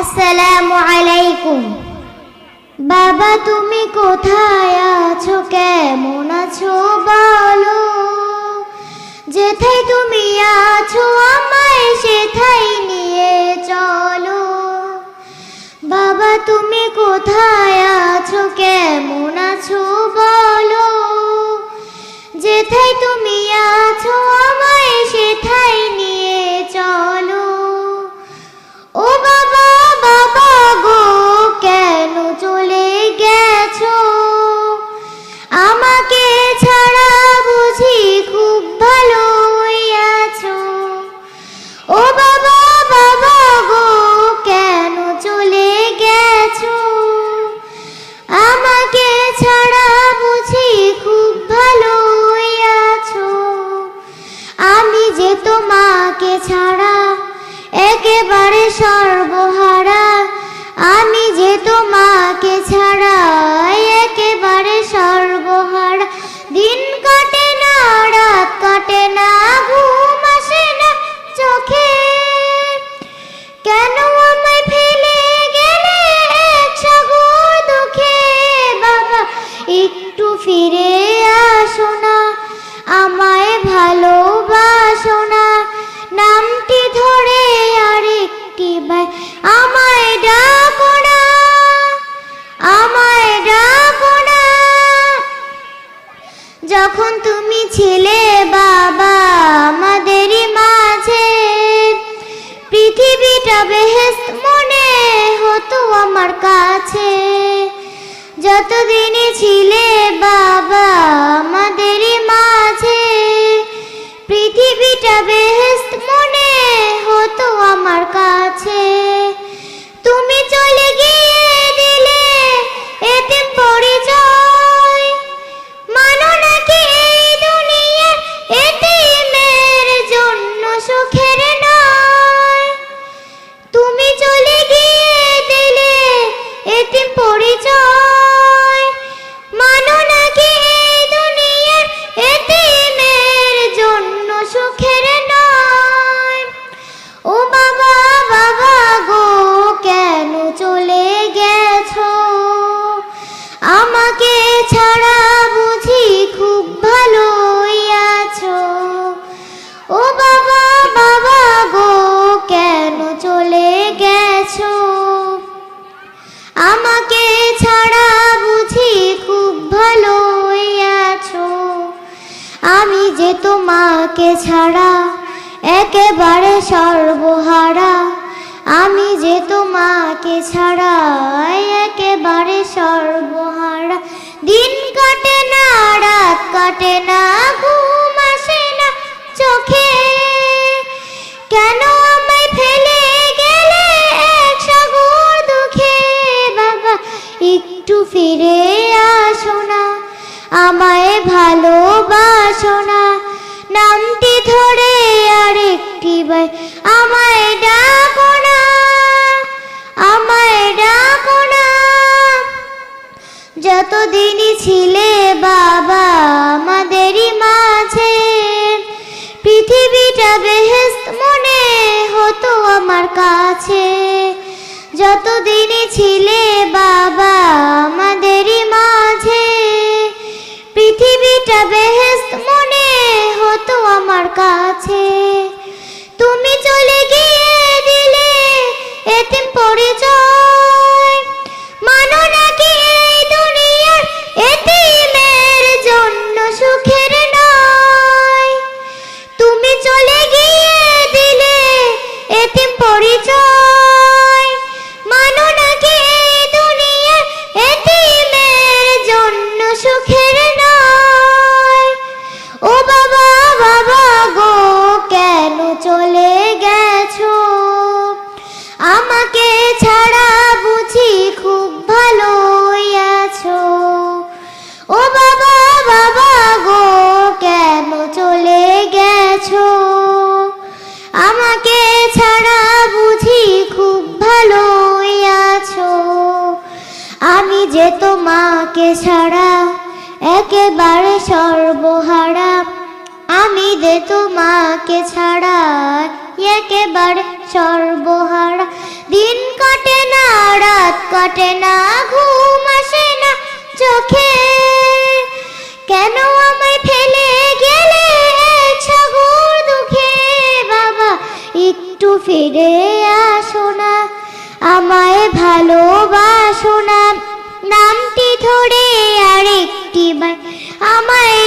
আসসালামু আলাইকুম। বাবা, তুমি কোথায় আছো? কেমন আছো বলো? যেথায় তুমি আছো, আমায় সেথায় নিয়ে চলো। বাবা, তুমি কোথায় আছো? কেমন के छा যখন তুমি ছিলে বাবা, আমাদেরই মাঝে। পৃথিবীটা বেহেস্ত মনে হতো আমার কাছে। যতদিনই ছিলে বাবা, আমাদেরই মাঝে। পৃথিবীটা বেহেস্ত মনে হতো আমার কাছে। আমাকে ছাড়া বুঝি খুব ভালো আছো। আমি যে তোমাকে ছাড়া একেবারে সর্বহারা। আমি যে তোমাকে ছাড়া একেবারে সর্বহারা। দিন কাটে নাড়া একটু ফিরে আসো না, আমায় ভালোবাসো না। নামটি ধরে আর একটি বার, আমায় ডাকো না, আমায় ডাকো না। যতদিনই ছিলে বাবা আমাদেরই মাঝে, পৃথিবীটা বেহেস্ত মনে হতো আমার কাছে। যতদিনই ছিলে বা i Cabeza. তোমাকে ছাড়া একেবারে সর্বহারা। আমি দে তোমাকে ছাড়া একেবারে সর্বহারা। দিন কাটে না, রাত কাটে না, ঘুম আসে না চোখে। কেন আমায় ফেলে গেলে সাগর দুঃখে? বাবা, একটু ফিরে আসো না। আমায় ভালোবাসো না। নাম ধরে আরেকটি বার। আমায়